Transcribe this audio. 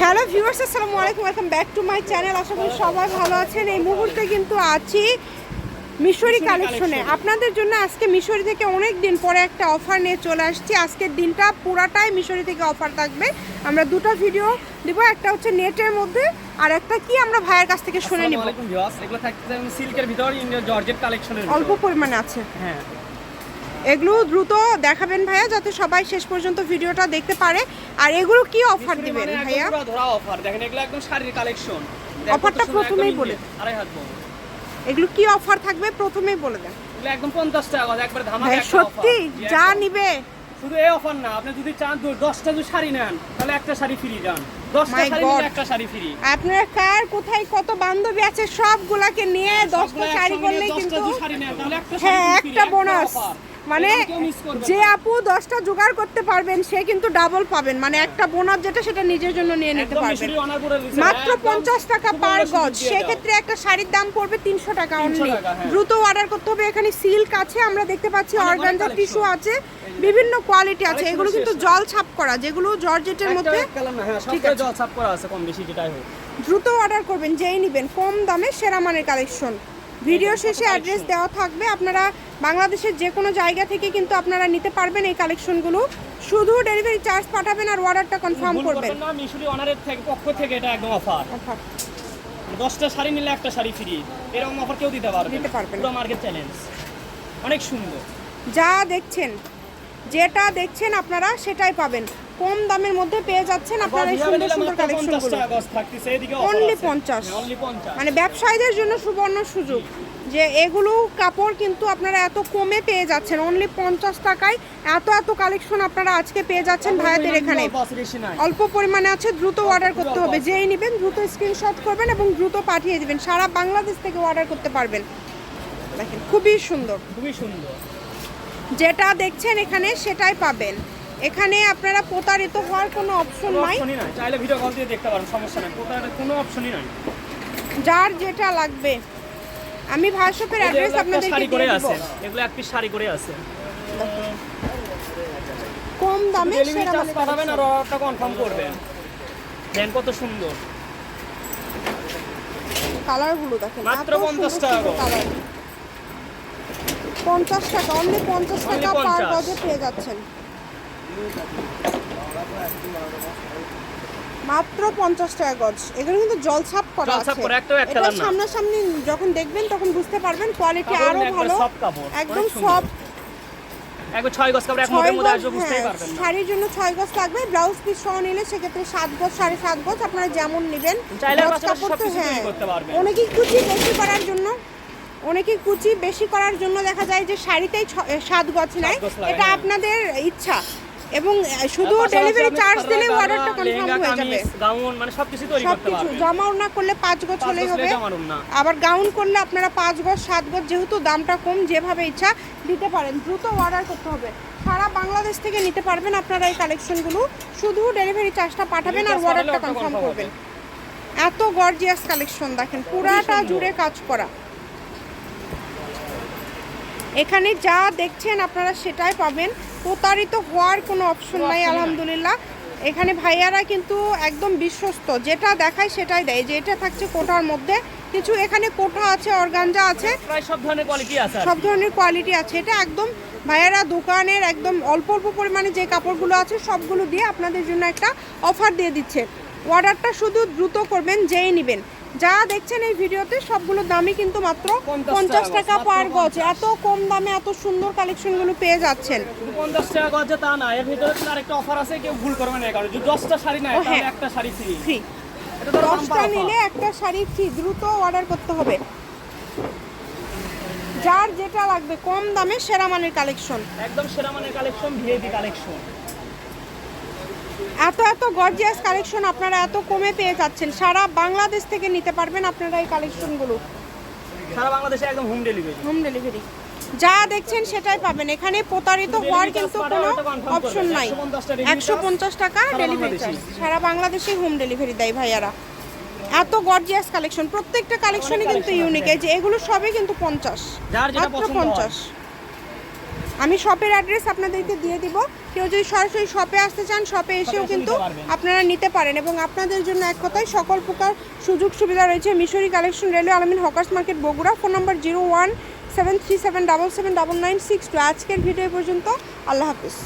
Hello viewers আসসালামু আলাইকুম welcome back to my channel. আশা করি সবাই ভালো আছেন। এই মুহূর্তে কিন্তু আছি মিশরি কালেকশনে। আপনাদের জন্য আজকে মিশরি থেকে অনেক দিন পরে একটা অফার নিয়ে চলে আসছি। আজকের দিনটা পুরাটাই মিশরি থেকে অফার থাকবে। আমরা দুটো ভিডিও দিব একটা হচ্ছে নেটের মধ্যে আর একটা কি আমরা ভাইয়ের কাছ থেকে শুনে নিব। সিল্কের ভিতর ইন্ডিয়ান জর্জেট কালেকশনের অল্প পরিমাণে আছে। হ্যাঁ। এগুলো দ্রুত দেখাবেন ভাইয়া যাতে সবাই শেষ পর্যন্ত ভিডিওটা দেখতে পারে। আর এগুলো কি অফার দিবেন মানে ভাইয়া? ধরা অফার দেখেন এগুলো একদম শাড়ির কালেকশন অফারটা প্রথমেই বলে আড়াই হাত বড়। এগুলো কি অফার থাকবে? প্রথমেই বলে দেন। এগুলো একদম 50 টাকা একবার ধামাকা একটা সত্যি? যা। নিবে? শুধু এই অফার না আপনি যদি চান দু- দশটা যদি শাড়ি নেন তাহলে একটা শাড়ি ফ্রি দশটা My শাড়ি নিলে একটা শাড়ি ফ্রি আপনার কার কোথায় কত বান্ধবী আছে সবগুলাকে নিয়ে দশটা শাড়ি করলেই কিন্তু শাড়ি নেন তাহলে একটা শাড়ি হ্যাঁ একটা বোনাস। মানে যে। আপু দশটা জোগাড় করতে পারবেন সে কিন্তু ডাবল পাবেন। মানে একটা বোনাস যেটা সেটা নিজের জন্য নিয়ে নিতে পারবেন। মাত্র পঞ্চাশ টাকা পার গজ। সেক্ষেত্রে একটা শাড়ির দাম পড়বে তিনশো টাকা 300 অনলি হ্যাঁ। দ্রুত অর্ডার করতে হবে। এখানে সিল্ক আছে আমরা দেখতে পাচ্ছি অর্গানজা টিস্যু আছে। বিভিন্ন কোয়ালিটি আছে। এগুলো কিন্তু জল ছাপ করা যেগুলো জর্জেটের মধ্যে হ্যাঁ, ঠিক আছে। জল ছাপ করা আছে কম বেশি যেটাই হোক। দ্রুত অর্ডার করবেন যেই নেবেন কম দামে সেরা মানের কালেকশন ভিডিও শেষে অ্যাড্রেস দেওয়া থাকবে। আপনারা বাংলাদেশের যে কোনো জায়গা থেকে কিন্তু আপনারা নিতে পারবেন এই কালেকশনগুলো শুধু ডেলিভারি চার্জ পাঠাবেন আর অর্ডারটা কনফার্ম করবেন। না মিশরি অনারের থেকে পক্ষ থেকে এটা একদম অফার অফার দশটা শাড়ি নিলে একটা শাড়ি ফ্রি এরকম অফার কেউ দিতে পারবে দিতে পারবে পুরো মার্কেট চ্যালেঞ্জ অনেক সুন্দর। যা দেখছেন যেটা দেখছেন আপনারা সেটাই পাবেন। কম দামের মধ্যে পেয়ে যাচ্ছেন আপনারা এই সুন্দর সুন্দর কালেকশনগুলো Only 50 অনলি 50 মানে ব্যবসায়ীদের জন্য সুবর্ণ সুযোগ। যে এগুলো কাপড় কিন্তু আপনারা এত কমে পেয়ে যাচ্ছেন অনলি পঞ্চাশ টাকায় এত এত কালেকশন আপনারা আজকে পেয়ে যাচ্ছেন ভাইয়াদের এখানে। অল্প পরিমাণে আছে দ্রুত অর্ডার করতে হবে। যেই নেবেন দ্রুত স্ক্রিনশট করবেন এবং দ্রুত পাঠিয়ে দিবেন। সারা বাংলাদেশ থেকে অর্ডার করতে পারবেন। দেখেন খুবই সুন্দর। খুবই সুন্দর। যেটা দেখছেন এখানে সেটাই পাবেন। এখানে আপনারা প্রতারিত হওয়ার কোনো অপশন নাই। চাইলে ভিডিও কল দিয়ে দেখতে পারেন সমস্যা নাই। কোথায় কোনো অপশনই নাই। যার যেটা লাগবে। আমি এই অ্যাড্রেস আপনাদেরকে শাড়ি করে আছে। এগুলো এক পিস শাড়ি করে আছে। কম দামে সেরা মানের পাঠাবেন আর। অর্ডারটা কনফার্ম করবেন। দেন কত সুন্দর। কালার কালারগুলো দেখেন মাত্র এত 50 টাকা কালার। 50 টাকা অনলি পঞ্চাশ Only টাকা পার 50 গজে পেয়ে যাচ্ছেন। মাত্র পঞ্চাশ টাকা গজ। এগুলো কিন্তু জলছাপ করা আছে। এটা সামনাসামনি যখন দেখবেন তখন বুঝতে পারবেন কোয়ালিটি আরও ভালো। একদম সব একবার ছয় গজ কাপড় এক ছয় মধ্যে আসবে বুঝতেই হ্যাঁ, পারবেন শাড়ির জন্য ছয় গজ লাগবে। ব্লাউজ পিস সহ নিলে সেক্ষেত্রে সাত গজ সাড়ে সাত গজ আপনারা যেমন নেবেন। চাইলে কাপড় তো হ্যাঁ অনেকেই কুচি বেশি করার জন্য কুচি বেশি করার জন্য দেখা যায় যে শাড়িতেই সাত গজ নেয়। এটা হ্যাঁ। আপনাদের ইচ্ছা। এবং শুধু ডেলিভারি চার্জ দিলে অর্ডারটা কনফার্ম হয়ে যাবে। গাউন মানে সবকিছু তৈরি করতে সবকিছু পারবেন জামাও না করলে পাঁচ গজ পাঁচ হলেই হবে। আবার গাউন করলে আপনারা পাঁচ গজ সাত গজ যেহেতু দামটা কম যেভাবে ইচ্ছা দিতে পারেন। দ্রুত অর্ডার করতে হবে। সারা বাংলাদেশ থেকে নিতে পারবেন আপনারা এই কালেকশনগুলো শুধু ডেলিভারি চার্জটা পাঠাবেন আর অর্ডারটা কনফার্ম করবেন। এত গর্জিয়াস কালেকশন দেখেন পুরাটা জুড়ে কাজ করা। এখানে যা দেখছেন আপনারা সেটাই পাবেন। প্রতারিত হওয়ার কোনো অপশন নাই আলহামদুলিল্লাহ। এখানে ভাইয়ারা কিন্তু একদম বিশ্বস্ত। যেটা দেখায় সেটাই দেয়। যে এটা থাকছে কোটার মধ্যে কিছু এখানে কোটা আছে অর্গানজা আছে। প্রায় সব ধরনের কোয়ালিটি আছে সব ধরনের কোয়ালিটি আছে। এটা একদম ভাইয়ারা দোকানের একদম অল্প অল্প পরিমাণে যে কাপড়গুলো আছে সবগুলো দিয়ে আপনাদের জন্য একটা অফার দিয়ে দিচ্ছে। অর্ডারটা শুধু দ্রুত করবেন যেই নেবেন। যা দেখছেন এই ভিডিওতে সবগুলো দামই কিন্তু মাত্র 50 পঞ্চাশ টাকা পার গজ। এত কম দামে এত সুন্দর কালেকশনগুলো পেয়ে যাচ্ছেন। পঞ্চাশ টাকা গজে তা না এর ভিতরে তো আরেকটা অফার আছে কেউ ভুল করবে না কারণ। দশটা শাড়ি ও, হ্যাঁ। একটা শাড়ি ফ্রি ফ্রি এটা তো দশটা নিলে একটা শাড়ি ফ্রি দ্রুত অর্ডার করতে হবে। যার যেটা লাগবে কম দামে সেরা মানের কালেকশন। একদম সেরা মানের কালেকশন ভিআইপি কালেকশন। এত এত গর্জিয়াস কালেকশন আপনারা এত কমে পেয়ে যাচ্ছেন। সারা বাংলাদেশ থেকে নিতে পারবেন আপনারা এই কালেকশনগুলো সারা বাংলাদেশে একদম হোম ডেলিভারি হোম ডেলিভারি যা দেখছেন সেটাই পাবেন। এখানে প্রতারিত হওয়ার কিন্তু কোনো অপশন নাই। 150 একশো পঞ্চাশ টাকা ডেলিভারি চার্জ। সারা বাংলাদেশে হোম ডেলিভারি দেয় ভাইয়ারা। এত গর্জিয়াস কালেকশন প্রত্যেকটা কালেকশনই কিন্তু ইউনিক এই যে এগুলো সবই কিন্তু পঞ্চাশ। যার যেটা মাত্র পছন্দ। পঞ্চাশ। আমি শপের অ্যাড্রেস আপনাদেরকে দিয়ে দিব। কেউ যদি সরাসরি শপে আসতে চান শপে এসেও এসে কিন্তু আপনারা নিতে পারেন এবং আপনাদের জন্য এক কথায় সকল প্রকার সুযোগ সুবিধা রয়েছে। Mishri collection railway Almin hawkers market Bogura. Phone number zero one seven three seven double seven double nine six two আজকের ভিডিও পর্যন্ত। আল্লাহ হাফিজ।